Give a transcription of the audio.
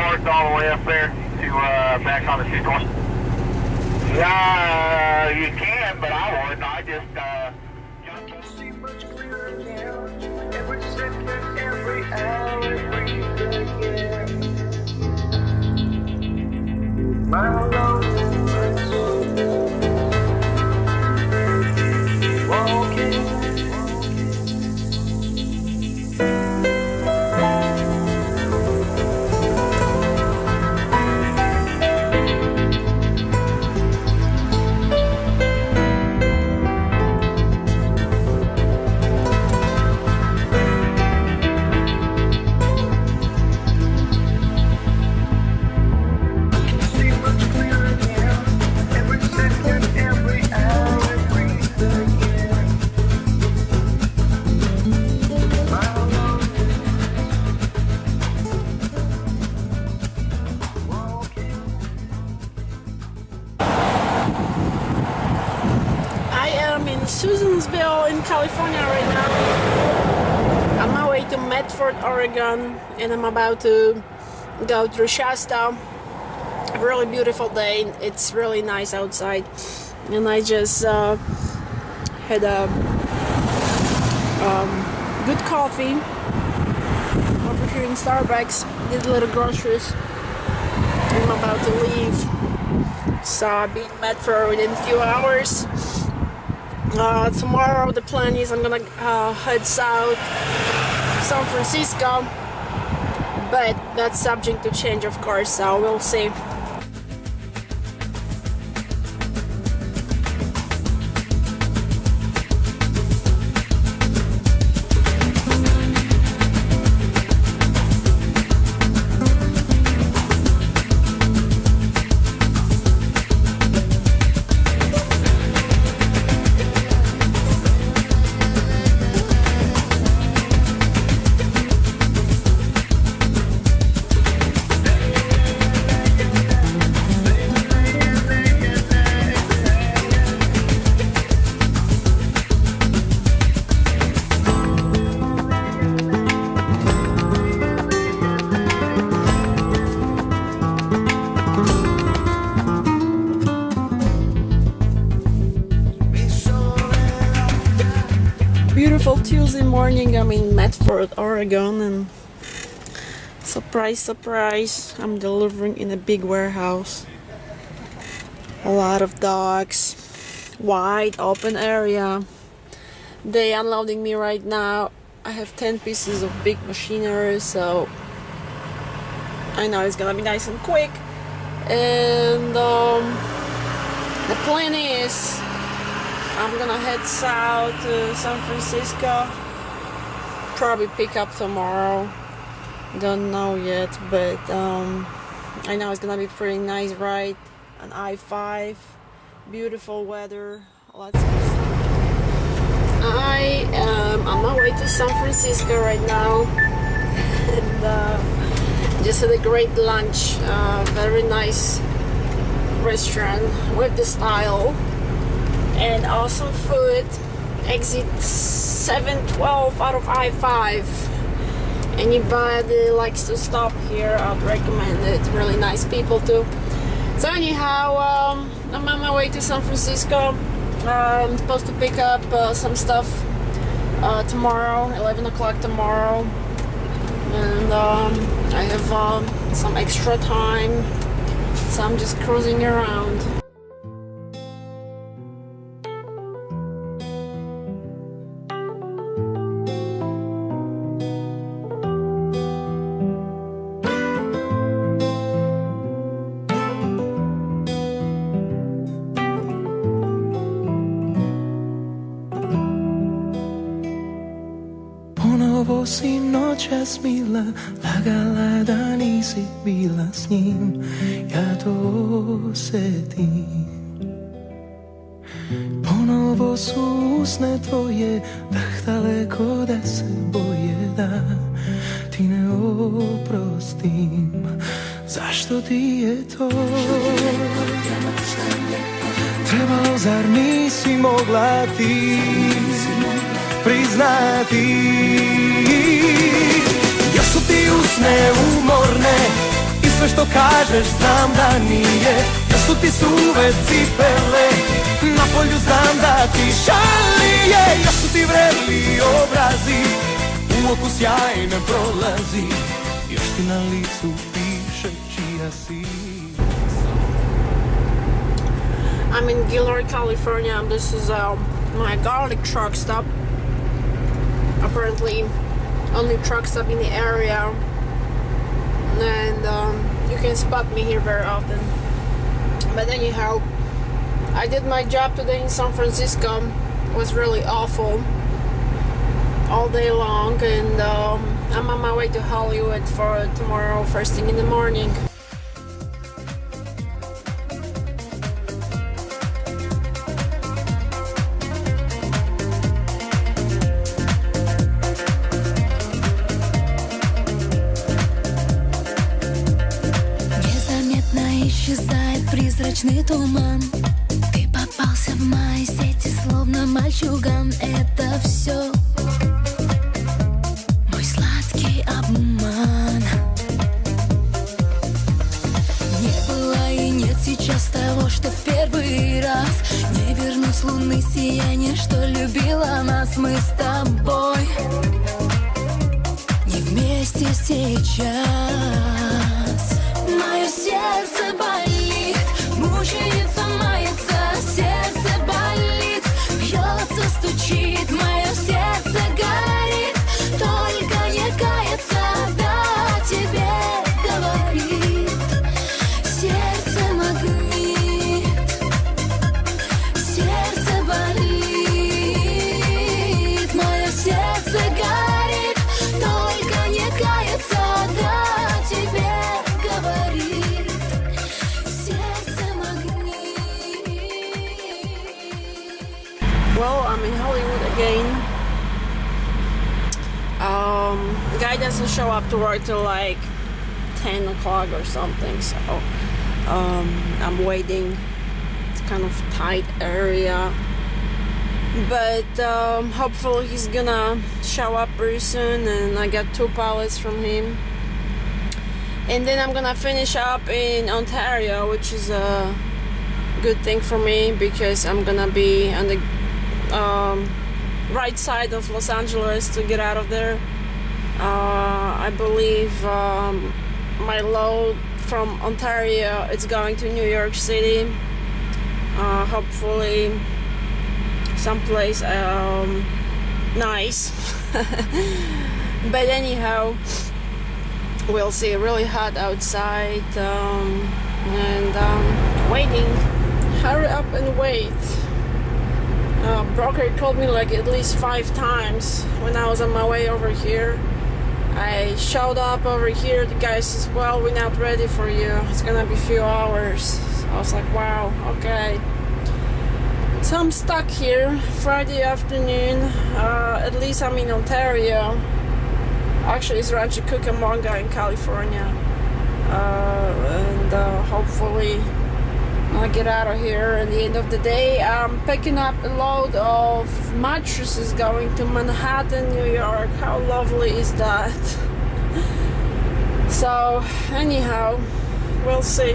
north all the way up there to uh, back on the 220? Yeah, you can, but I wouldn't. I just uh, can see Oregon, and I'm about to go through Shasta. Really beautiful day. It's really nice outside, and I just uh, had a um, good coffee over here in Starbucks. Did a little groceries. I'm about to leave. So I'll be in Medford within a few hours. Uh, tomorrow the plan is I'm gonna uh, head south, San Francisco, but that's subject to change, of course. So we'll see. Morning. I'm in Medford, Oregon, and surprise, surprise, I'm delivering in a big warehouse. A lot of dogs, wide open area. They unloading me right now. I have 10 pieces of big machinery, so I know it's gonna be nice and quick. And um, the plan is I'm gonna head south to San Francisco. Probably pick up tomorrow. Don't know yet, but um, I know it's gonna be pretty nice ride on I-5. Beautiful weather. Lots of I am on my way to San Francisco right now, and uh, just had a great lunch. Uh, very nice restaurant with the style and awesome food. Exit 712 out of I-5. Anybody likes to stop here, I'd recommend it. Really nice people too. So anyhow, um, I'm on my way to San Francisco. Uh, I'm supposed to pick up uh, some stuff uh, tomorrow, 11 o'clock tomorrow, and um, I have um, some extra time, so I'm just cruising around. Si nočas mila, lagala da nisi bila s njim, ja to osetim. Ponovo su usne tvoje, dah daleko da se boje da ti ne oprostim. Zašto ti je to? Trebalo zar nisi mogla ti priznati Umorne kažeš znam da nije Da su ti suve cipele Na polju znam da ti šalije Još su ti vreli obrazi U oku sjaj ne prolazi Još ti na licu piše čija si I'm in Gilroy, California. This is um, my garlic truck stop. Apparently, only truck stop in the area, and um, you can spot me here very often. But anyhow, I did my job today in San Francisco. It was really awful all day long, and um, I'm on my way to Hollywood for tomorrow, first thing in the morning. Призрачный туман. Ты попался в мои сети, словно мальчуган. Это все мой сладкий обман. Не было и нет сейчас того, что в первый раз. Не вернуть с луны сияние, что любила нас. Мы с тобой Не вместе сейчас Well, I'm in Hollywood again. Um, the guy doesn't show up to work till like 10 o'clock or something, so um, I'm waiting. It's kind of tight area, but um, hopefully he's gonna show up pretty soon, and I got two pallets from him. And then I'm gonna finish up in Ontario, which is a good thing for me because I'm gonna be on the um, right side of Los Angeles to get out of there. Uh, I believe um, my load from Ontario is going to New York City. Uh, hopefully, someplace um, nice. but anyhow, we'll see. Really hot outside, um, and um, waiting. Hurry up and wait uh, broker called me like at least five times when I was on my way over here. I showed up over here. The guy says, "Well, we're not ready for you. It's gonna be a few hours." I was like, "Wow, okay." So I'm stuck here Friday afternoon. Uh, at least I'm in Ontario. Actually, it's Rancho Cucamonga in California, uh, and uh, hopefully I'll get out of here at the end of the day. I'm picking up a load of mattresses going to Manhattan, New York. How lovely is that? So, anyhow, we'll see.